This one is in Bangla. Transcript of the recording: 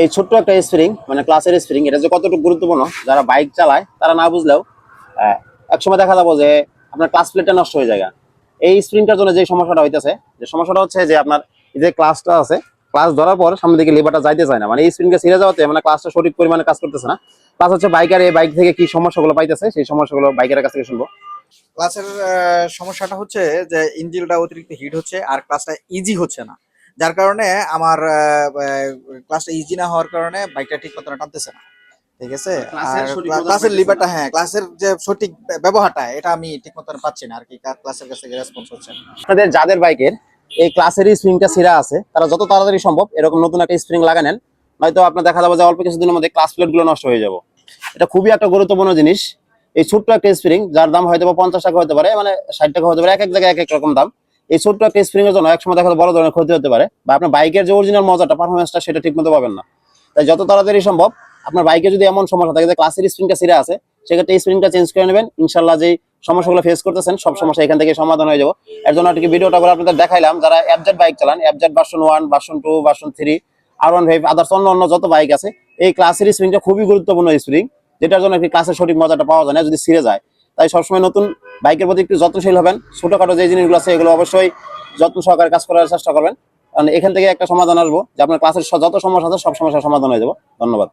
এই ছোট্ট একটা স্প্রিং মানে ক্লাসের স্প্রিং এটা যে কতটুকু গুরুত্বপূর্ণ, যারা বাইক চালায়, তারা না বুঝলেও একসময় দেখা যাব যে আপনার ক্লাস প্লেটটা নষ্ট হয়ে যায় এই স্প্রিংটার জন্য যে সমস্যাটা হইতেছে, যে সমস্যাটা হচ্ছে যে আপনার যে ক্লাসটা আছে ক্লাস ধরার পর সামনে দিকে লেবারটা যাইতে চায় না। মানে এই স্প্রিংটা ছিঁড়ে যাওয়াতে মানে ক্লাসটা সঠিক পরিমাণে কাজ করতেছে না। প্লাস হচ্ছে বাইকার এই বাইক থেকে কি সমস্যাগুলো পাইতেছে, সেই সমস্যাগুলো বাইকারের কাছ থেকে শুনব। ক্লাসের সমস্যাটা হচ্ছে যে ইঞ্জিনটা অতিরিক্ত হিট হচ্ছে, আর ক্লাসটা ইজি হচ্ছে না। যার কারণে আমার ক্লাসটা ইজি না হওয়ার কারণে বাইকটা ঠিক মতো টানতেছে না। ঠিক আছে? ক্লাসের আর সঠিক ক্লাসের লিভারটা হ্যাঁ ক্লাসের যে সঠিক ব্যবহারটা এটা আমি ঠিক মতো পাচ্ছি না আর কি ক্লাসের কাছ রেসপন্স হচ্ছে না। আপনাদের যাদের বাইকের এই ক্লাসের স্প্রিংটা ছিঁড়া আছে তারা যত তাড়াতাড়ি সম্ভব এরকম নতুন একটা স্প্রিং লাগা নেন নয়তো আপনার দেখা যাবে যে অল্প কিছুদিনের মধ্যে ক্লাস প্লেটগুলো নষ্ট হয়ে যাবে। এটা খুবই একটা গুরুত্বপূর্ণ জিনিস। এই ছোট্ট একটা স্প্রিং যার দাম হয়তো বা পঞ্চাশ টাকা হতে পারে মানে ষাট টাকা হতে পারে এক এক জায়গায় এক এক রকম দাম। এই ছোট্ট একটা স্প্রিং এর জন্য একসময় দেখা বড় ধরনের ক্ষতি হতে পারে বা আপনার বাইকের যে অরিজিনাল মজাটা পারফরমেন্সটা সেটা ঠিক মতো পাবেন না। তাই যত তাড়াতাড়ি সম্ভব আপনার বাইকে যদি এমন সমস্যা থাকে যে ক্লাসের স্প্রিংটা ছিঁড়া আছে, সেক্ষেত্রে স্প্রিংটা চেঞ্জ করে নেবেন। ইনশাল্লাহ যেই সমস্যাগুলো ফেস করতেছেন, সব সমস্যা এখান থেকে সমাধান হয়ে যাব। এর জন্য আজকে ভিডিওটা করে আপনাদের দেখাইলাম, যারা অ্যাবজেট বাইক চালান অ্যাবজেট version one version two version three আর ওয়ান ফাইভ আদার্স অন্য অন্য যত বাইক আছে, এই ক্লাসের স্প্রিংটা খুবই গুরুত্বপূর্ণ স্প্রিং যেটার জন্য একটি ক্লাসের সঠিক মজাটা পাওয়া যায় না, যদি সিরে যায়। তাই সবসময় নতুন বাইকের প্রতি একটু যত্নশীল হবেন। ছোটখাটো যে জিনিসগুলো আছে এগুলো অবশ্যই যত্ন সহকারে কাজ করার চেষ্টা করবেন। কারণ এখান থেকে একটা সমাধান আসব যে আপনার ক্লাসের যত সমস্যা আছে সব সমস্যার সমাধান হয়ে যাব। ধন্যবাদ।